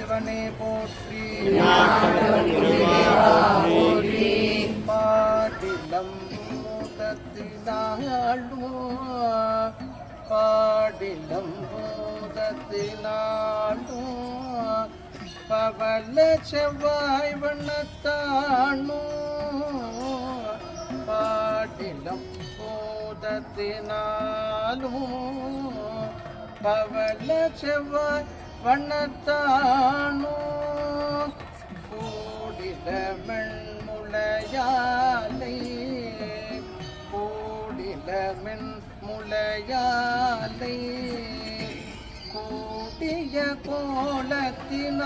சிவனே போற்றி பாடிலம் மூதத்தினாலும் பாடிலம் மூதத்தினாலும் பவல செவ்வாய் வண்ணத்தானும் பாடிலம் போதத்தினாலும் பவல செவ்வாய் வண்ணத்தானும் கூடிட மென்முளையாலை கூடிட மென்முளையாலை கூட்டிய கோலத்தினானோ?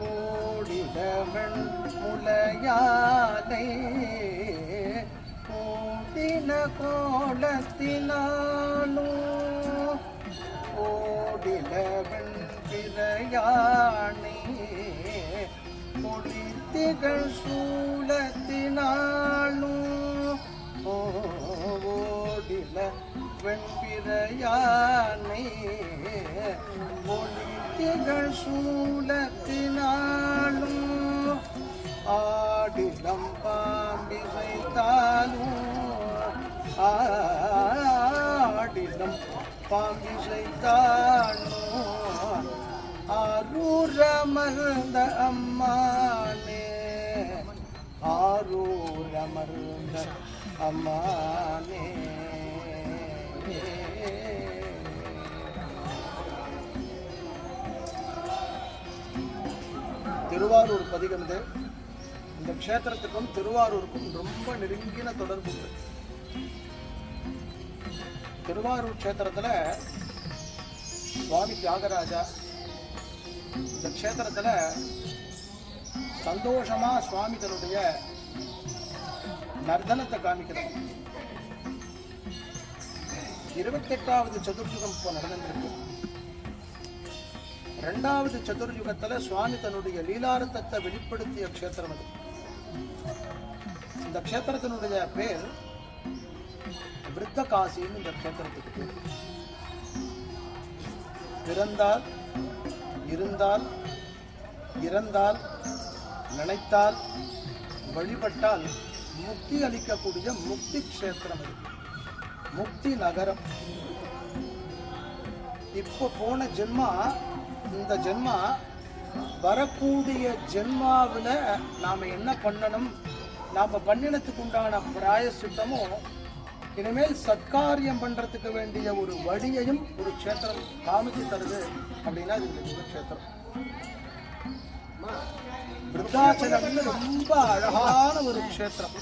கூடிடவன் மென்முளையாலை கூட்டின கோலத்தினானோ? பிறையானே பொலித்திகள் சூலத்தினாலும் ஓடில வெண்பிறையானை பொலித்திகள் சூலத்தினாலும் ஆடிலம் பாம்பிசைத்தாலும் ஆடிலம் பாம்பிசைத்தாலும் ஆரூரமர்ந்த அம்மானே. ஆரூரமர்ந்த அம்மானே. திருவாரூர் பதிகம் இந்த க்ஷேத்திரத்துக்கும் திருவாரூருக்கும் ரொம்ப நெருங்கின தொடர்பு உண்டு. திருவாரூர் க்ஷேத்திரத்தில் சுவாமி தியாகராஜா இந்த க்ஷேத்திரத்தில் சந்தோஷமா சுவாமி தன்னுடைய நர்தனத்தை காமிக்கிறார். இருபத்தெட்டாவது சதுர்யுகம் இப்போ நடந்திருக்கு. ரெண்டாவது சதுர்யுகத்தில் சுவாமி தன்னுடைய லீலாரத்தத்தை வெளிப்படுத்திய க்ஷேத்திரம் அது. இந்த க்ஷேத்திரத்தினுடைய பேர் விருத்த காசின்னு இந்த க்ஷேத்திரத்துக்கு பேர். பிறந்தால் இருந்தால் இறந்தால் நினைத்தால் வழிபட்டால் முக்தி அளிக்கக்கூடிய முக்தி க்ஷேத்திரம் முக்தி நகரம். இப்போ போன ஜென்மா இந்த ஜென்மா வரக்கூடிய ஜென்மாவில் நாம் என்ன பண்ணணும்? நாம் பண்ணினத்துக்கு உண்டான பிராயசித்தமும் இனிமேல் சத்காரியம் பண்ணுறதுக்கு வேண்டிய ஒரு வழியையும் ஒரு க்ஷேத்திரம் காமிச்சு தருது அப்படின்னா இது இந்த க்ஷேத்திரம். விருத்தாச்சலம்னு ரொம்ப அழகான ஒரு க்ஷேத்திரம்.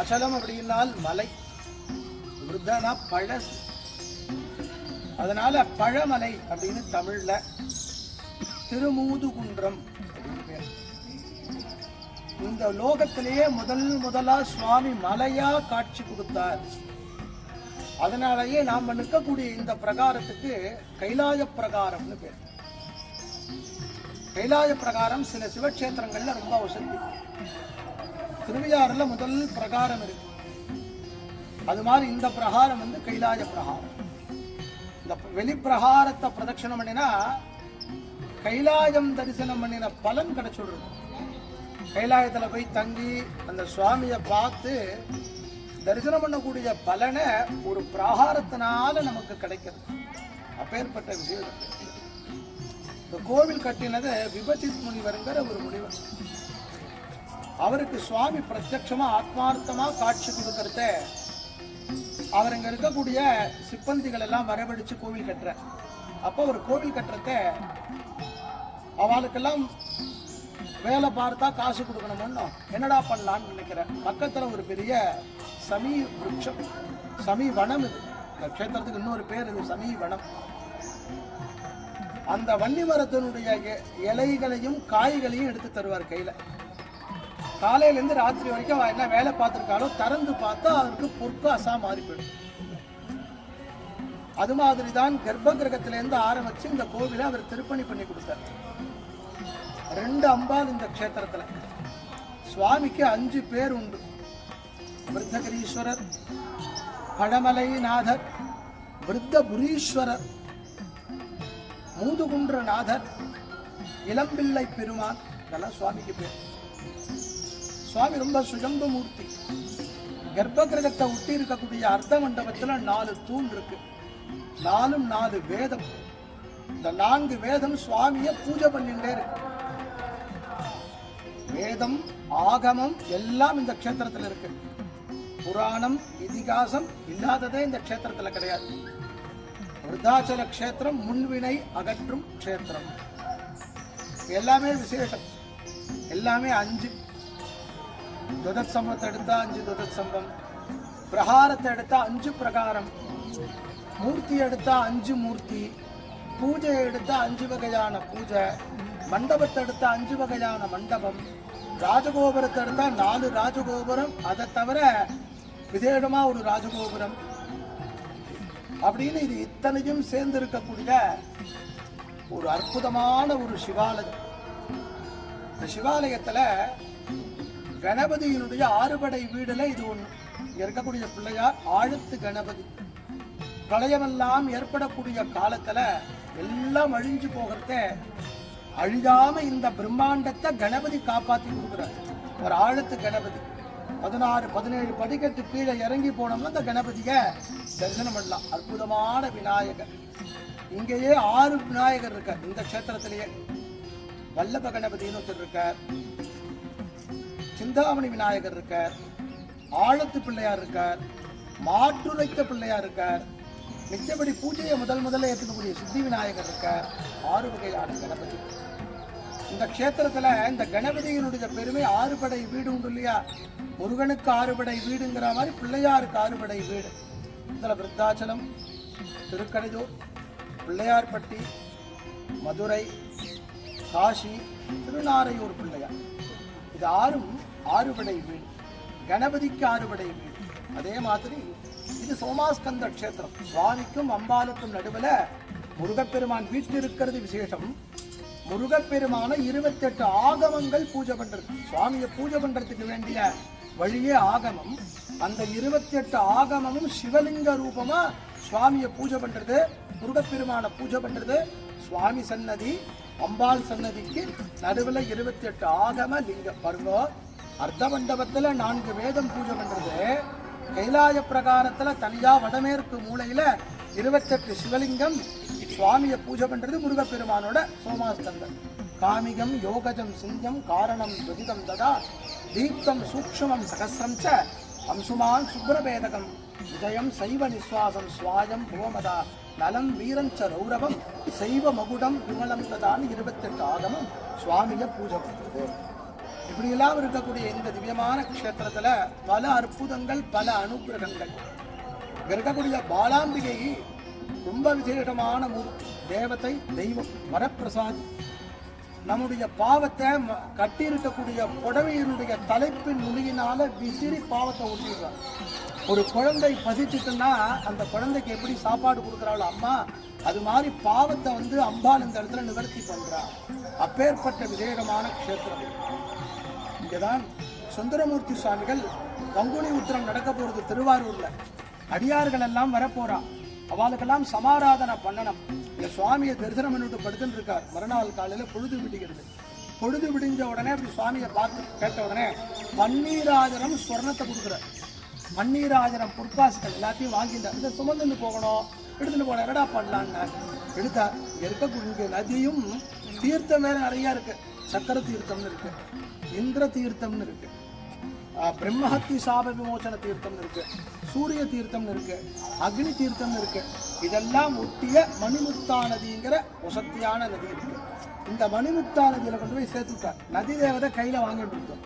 அச்சலம் அப்படின்னால் மலை. விருத்தனா பழசு அதனால பழமலை அப்படின்னு தமிழ்ல. திருமூதுகுன்றம். இந்த லோகத்திலேயே முதல் முதலா சுவாமி மலையா காட்சி கொடுத்தார். அதனாலேயே நாம் நிற்கக்கூடிய இந்த பிரகாரத்துக்கு கைலாய பிரகாரம்னு பேர். கைலாய பிரகாரம் சில சிவக்ஷேத்திரங்கள்ல ரொம்ப வசதி. திருவையாறுல முதல் பிரகாரம் இருக்கு. அது மாதிரி இந்த பிரகாரம் வந்து கைலாய பிரகாரம். இந்த வெளிப்பிரகாரத்தை பிரதட்சணம் பண்ணினா கைலாயம் தரிசனம் பண்ணின பலன் கிடைச்சுடுறது கைலாயத்தில் போய் தங்கி அந்த சுவாமியை பார்த்து தரிசனம் பண்ணக்கூடிய பலனை ஒரு பிராகாரத்தினால நமக்கு கிடைக்கிறது. அப்பேற்பட்ட விஷயம் இந்த கோவில் கட்டினது விபஜித் முனிவருங்கிற ஒரு முனிவர். அவருக்கு சுவாமி பிரத்யட்சமா ஆத்மார்த்தமா காட்சி கொடுக்கறத அவர் இங்க இருக்கக்கூடிய சிப்பந்திகள் எல்லாம் வரவழைச்சு கோவில் கட்டுற அப்போ ஒரு கோவில் கட்டுறத அவளுக்கெல்லாம் வேலை பார்த்தா காசு கொடுக்கணும்னு என்னடா பண்ணலான்னு நினைக்கிறேன். பக்கத்தில் ஒரு பெரிய சமீ விருட்சம் சமீ வனம் இது. இந்த க்ஷேத்திரத்துக்கு இன்னொரு பேர் இது சமீ வனம். அந்த வள்ளி மரத்தினுடைய இலைகளையும் காய்களையும் எடுத்து தருவார் கையில. காலையில இருந்து ராத்திரி வரைக்கும் அவன் என்ன வேலை பார்த்திருக்காளோ திறந்து பார்த்தா அவருக்கு பொற்காசா மாறி போயிடும். அது மாதிரி தான் கர்ப்ப கிரகத்திலேருந்து ஆரம்பிச்சு இந்த கோவிலை அவர் திருப்பணி பண்ணி கொடுத்தார். ரெண்டு அம்பாள் இந்த க்ஷேத்திரத்துல. சுவாமிக்கு அஞ்சு பேர் உண்டு. விருத்தகிரீஸ்வரர் பழமலைநாதர் விருத்தபுரீஸ்வரர் மூதுகுன்றநாதர் இளம்பிள்ளை பெருமான் இதெல்லாம் சுவாமிக்கு பேர். சுவாமி ரொம்ப சுயம்பு மூர்த்தி. கர்ப்ப கிரகத்தை ஒட்டி இருக்கக்கூடிய அர்த்த மண்டபத்துல நாலு தூண் இருக்கு. நாலும் நாலு வேதம். இந்த நான்கு வேதம் சுவாமியை பூஜை பண்ணிட்டே இருக்கு. வேதம் ஆகமம் எல்லாம் இந்த க்ஷேத்திரத்துல இருக்கு. புராணம் இதிகாசம் இல்லாததே இந்த க்ஷேத்திரத்துல கிடையாது. விருத்தாச்சல க்ஷேத்திரம் முன்வினை அகற்றும் க்ஷேத்திரம். எல்லாமே விசேஷம். எல்லாமே அஞ்சு. துவதத் சம்பவத்தை எடுத்தா அஞ்சு துவதத் சம்பம் பிரகாரத்தை எடுத்தா அஞ்சு பிரகாரம். மூர்த்தி எடுத்தா அஞ்சு மூர்த்தி. பூஜை எடுத்தா அஞ்சு வகையான பூஜை. மண்டபத்தை எடுத்தா அஞ்சு வகையான மண்டபம். ராஜகோபுரத்தை இருந்தால் நாலு ராஜகோபுரம். அதை தவிர விசேடமா ஒரு ராஜகோபுரம். அப்படின்னு இது இத்தனையும் சேர்ந்து இருக்கக்கூடிய ஒரு அற்புதமான ஒரு சிவாலயம். இந்த சிவாலயத்தில் கணபதியினுடைய ஆறுபடை வீடுல இது ஒன்று இங்க இருக்கக்கூடிய பிள்ளையார் ஆழத்து கணபதி. பிரளயமெல்லாம் ஏற்படக்கூடிய காலத்துல எல்லாம் அழிஞ்சு போகிறத அழியாம இந்த பிரம்மாண்டத்தை கணபதி காப்பாத்தி கொடுக்குறாரு. ஒரு ஆழத்து கணபதி. பதினாறு பதினேழு படிக்கட்டு கீழே இறங்கி போனோம்னா இந்த கணபதிய தரிசனம் பண்ணலாம். அற்புதமான விநாயகர். இங்கேயே ஆறு விநாயகர் இருக்கார். இந்த க்ஷேத்திரத்திலேயே. வல்லப கணபதினு ஒருத்தர் இருக்கார். சிந்தாமணி விநாயகர் இருக்கார். ஆழத்து பிள்ளையார் இருக்கார். மாற்றுரைத்த பிள்ளையார் இருக்கார். மிச்சபடி பூஜையை முதல் முதல்ல ஏற்றுக்கக்கூடிய சித்தி விநாயகர் இருக்கார். ஆறு வகையான கணபதி. இந்த க்ஷேத்திரத்தில் இந்த கணபதியினுடைய பெருமை ஆறுபடை வீடு உண்டு இல்லையா? முருகனுக்கு ஆறுபடை வீடுங்கிற மாதிரி பிள்ளையாருக்கு ஆறுபடை வீடு. இதுல விருத்தாச்சலம் திருக்கடையூர் பிள்ளையார்பட்டி மதுரை காசி திருநாரையூர் பிள்ளையார் இது ஆறும் ஆறுபடை வீடு. கணபதிக்கு ஆறுபடை வீடு. அதே மாதிரி இது சோமாஸ்கந்த க்ஷேத்திரம். சுவாமிக்கும் அம்பாளுக்கும் நடுவில் முருகப்பெருமான் வீட்டில் இருக்கிறது விசேஷம். முருகப்பெருமான இருபத்தெட்டு ஆகமங்கள் பூஜை பண்றது. சுவாமியை பூஜை பண்றதுக்கு வேண்டிய வழியே ஆகமம். அந்த இருபத்தெட்டு ஆகமமும் சிவலிங்க ரூபமா சுவாமியை பூஜை பண்றது முருகப்பெருமான பூஜை பண்றது. சுவாமி சன்னதி அம்பாள் சன்னதிக்கு நடுவில் இருபத்தி எட்டு ஆகம லிங்க பாருங்க அர்த்த மண்டபத்தில் நான்கு வேதம் பூஜை பண்றது. கைலாய பிரகாரத்தில் தனியாக வடமேற்கு மூலையில் இருபத்தெட்டு சிவலிங்கம் சுவாமியை பூஜை பண்ணுறது முருகப்பெருமானோட சோமாஸ்கந்தர் காமிகம் யோகஜம் சிங்கம் காரணம் துரிதம் ததா தீப்தம் சூக்ஷமம் சகசிரம் ச அம்சுமான் சுப்ரபேதகம் விஜயம் சைவ நிஸ்வாசம் சுவாயம் புவமதா நலம் வீரஞ்ச ரௌரவம் சைவ மகுடம் விமலம் ததான் இருபத்தெட்டு ஆகமம் சுவாமியை பூஜை பண்ணுறது இப்படியெல்லாம் இருக்கக்கூடிய இந்த திவ்யமான க்ஷேத்திரத்தில் பல அற்புதங்கள் பல அனுகிரகங்கள். இங்க இருக்கக்கூடிய பாலாம்பிகை ரொம்ப விசேஷமான மூர்த்தி தேவத்தை தெய்வம் வரப்பிரசாதி நம்முடைய பாவத்தை ம- கட்டி இருக்கக்கூடிய புடவையினுடைய தலைப்பின் நுனியினால விசிறி பாவத்தை ஒட்டிடுறார் ஒரு குழந்தை பசிச்சுட்டுன்னா அந்த குழந்தைக்கு எப்படி சாப்பாடு கொடுக்குறாளோ அம்மா அது மாதிரி பாவத்தை வந்து அம்பாள் இந்த இடத்துல நிவர்த்தி பண்றா. அப்பேற்பட்ட விசேஷமான க்ஷேத்திரம். இங்கேதான் சுந்தரமூர்த்தி சுவாமிகள் பங்குனி உத்திரம் நடக்க போறது திருவாரூர்ல. அடியார்கள் எல்லாம் வரப்போறா. அவளுக்கெல்லாம் சமாராதனை பண்ணணும். இந்த சுவாமியை தரிசனம் பண்ணிட்டு படுத்துட்டு இருக்கார் மறுநாள் காலையில பொழுது விடுகிறது. பொழுது விடிஞ்ச உடனே அப்படி சுவாமியை பார்த்து கேட்ட உடனே பன்னீராஜனம் ஸ்வர்ணத்தை கொடுக்குறார். பன்னீராஜனம் பொற்காசுகள் எல்லாத்தையும் வாங்கிட்டார். இதை சுமந்துன்னு போகணும். எடுத்துட்டு போன என்னடா பண்ணலான்னு எடுத்தார். இங்க இருக்கக்கூடிய நதியும் தீர்த்தம் வேற நிறைய இருக்கு. சக்கர தீர்த்தம்னு இருக்கு. இந்திர தீர்த்தம்னு இருக்கு. பிரம்மஹத்தி சாப விமோசன தீர்த்தம்னு இருக்கு. சூரிய தீர்த்தம்னு இருக்கு அக்னி தீர்த்தம்னு இருக்கு. இதெல்லாம் ஒட்டிய மணிமுத்தா நதிங்கிற வசத்தியான நதி இருக்கு. இந்த மணிமுத்தா நதியில கொண்டு போய் சேர்த்துட்டார் நதி தேவதை கையில வாங்கிட்டு இருந்தோம்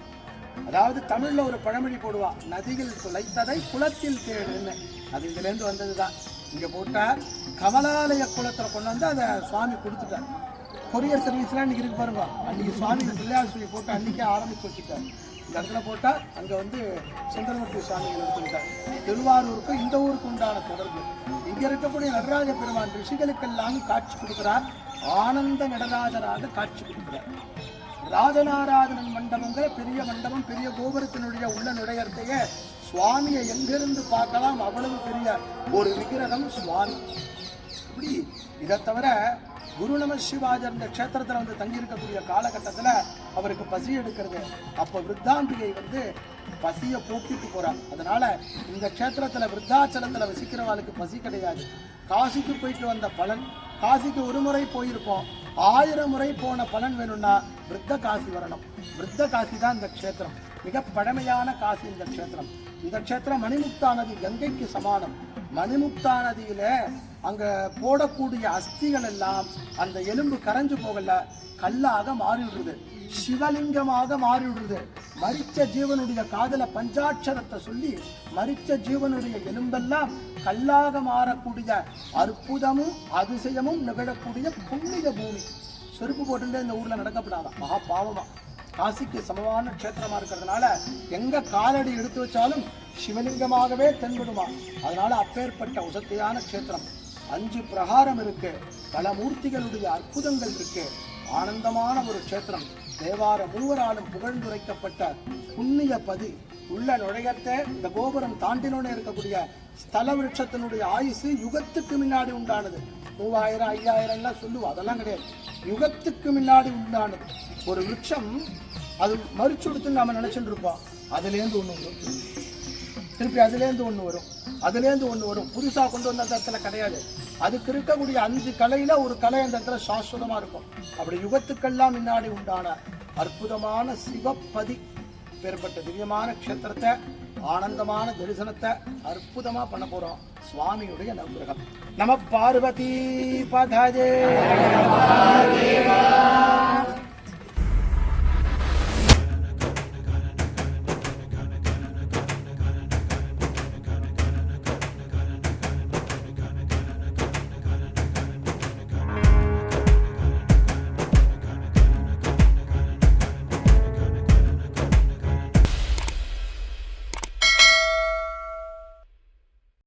அதாவது தமிழ்ல ஒரு பழமொழி போடுவா நதியில் துளைத்ததை குளத்தில் தேடுன்னு. அது இதுல இருந்து வந்ததுதான். இங்க போட்டார் கமலாலய குளத்துல கொண்டு வந்து அதை சுவாமி கொடுத்துட்டார் கொரியர் சர்வீஸ்லாம் இன்னைக்கு இருக்கு பாருங்க. அன்னைக்கு சுவாமி பிள்ளையார் சொல்லி போட்டு அன்னைக்கே ஆரம்பிச்சு வச்சுட்டார். இந்த இடத்துல போட்டா வந்து சுந்தரமூர்த்தி சுவாமிகள் எடுத்துக்கிட்டார் திருவாரூருக்கும் இந்த ஊருக்கு உண்டான தொடர்பு. இங்கே இருக்கக்கூடிய நடராஜ பெருமான் ரிஷிகளுக்கெல்லாம் காட்சி கொடுக்கிறார். ஆனந்த நடராஜராக காட்சி கொடுக்கிறார். ராஜநாராயணன் மண்டபங்கிற பெரிய மண்டபம் பெரிய கோபுரத்தினுடைய உள்ள நுழையறதையே சுவாமியை எங்கிருந்து பார்க்கலாம்? அவ்வளவு பெரிய ஒரு விக்கிரகம் சுவாமி. இப்படி இதை தவிர குரு நம சிவாஜர் இந்த க்ஷேத்திரத்துல வந்து தங்கியிருக்கக்கூடிய காலகட்டத்தில் அவருக்கு பசி எடுக்கிறது. அப்போ விருத்தாம்பிகை வந்து பசியை போக்கிட்டு போகிறார் அதனால இந்த க்ஷேத்திரத்துல விருத்தாச்சலத்தில் வசிக்கிறவாளுக்கு பசி கிடையாது. காசிக்கு போயிட்டு வந்த பலன் காசிக்கு ஒரு முறை போயிருப்போம். ஆயிரம் முறை போன பலன் வேணும்னா விருத்த காசி வரணும் விருத்த காசி தான் இந்த க்ஷேத்திரம். மிக பழமையான காசி இந்த க்ஷேத்திரம். இந்த க்ஷேத்திரம் மணிமுக்தா நதி கங்கைக்கு சமானம். மணிமுக்தா நதியில அங்க போடக்கூடிய அஸ்திகள் எல்லாம் அந்த எலும்பு கரைஞ்சு போகல கல்லாக மாறிவிடுறது சிவலிங்கமாக மாறிவிடுது. மறிச்ச ஜீவனுடைய காதல பஞ்சாட்சரத்தை சொல்லி மறிச்ச ஜீவனுடைய எலும்பெல்லாம் கல்லாக மாறக்கூடிய அற்புதமும் அதிசயமும் நிகழக்கூடிய புண்ணிய பூமி. செருப்பு போட்டுட்டு இந்த ஊர்ல நடக்கப்படாதான் மகா பாவமா. காசிக்கு சமமான க்ஷேத்திரமா இருக்கிறதுனால எங்க காலடி எடுத்து வச்சாலும் சிவலிங்கமாகவே தென்படுமா? அதனால அப்பேற்பட்ட உசத்தையான க்ஷேத்திரம். அஞ்சு பிரகாரம் இருக்கு. பல மூர்த்திகளுடைய அற்புதங்கள் இருக்கு. ஆனந்தமான ஒரு க்ஷேத்திரம். தேவார முழுவராலும் புகழ்ந்துரைக்கப்பட்ட புண்ணிய பதி. உள்ள நுழையத்த இந்த கோபுரம் தாண்டினோட இருக்கக்கூடிய ஸ்தல விருட்சத்தினுடைய ஆயுசு யுகத்துக்கு முன்னாடி உண்டானது. மூவாயிரம் ஐயாயிரம் எல்லாம் சொல்லுவோம். அதெல்லாம் கிடையாது. யுகத்துக்கு முன்னாடி உண்டானது. ஒரு விருட்சம் அது மறிச்சு கொடுத்துன்னு நாம நினைச்சுட்டு இருப்போம். அதுலேருந்து ஒன்று வரும். திருப்பி அதுலேருந்து ஒன்று வரும். அதுலேருந்து ஒன்று வரும். புதுசாக கொண்டு வந்த இடத்துல கிடையாது. அதுக்கு இருக்கக்கூடிய அஞ்சு கலையில ஒரு கலை அந்த இடத்துல சாஸ்வதமா இருக்கும். அப்படி யுகத்துக்கெல்லாம் முன்னாடி உண்டான அற்புதமான சிவப்பதி பெறப்பட்ட திவ்யமான க்ஷேத்திரத்தை ஆனந்தமான தரிசனத்தை அற்புதமா பண்ண போறோம். சுவாமியுடைய நவகிரகம் நம பார்வதி பதஜே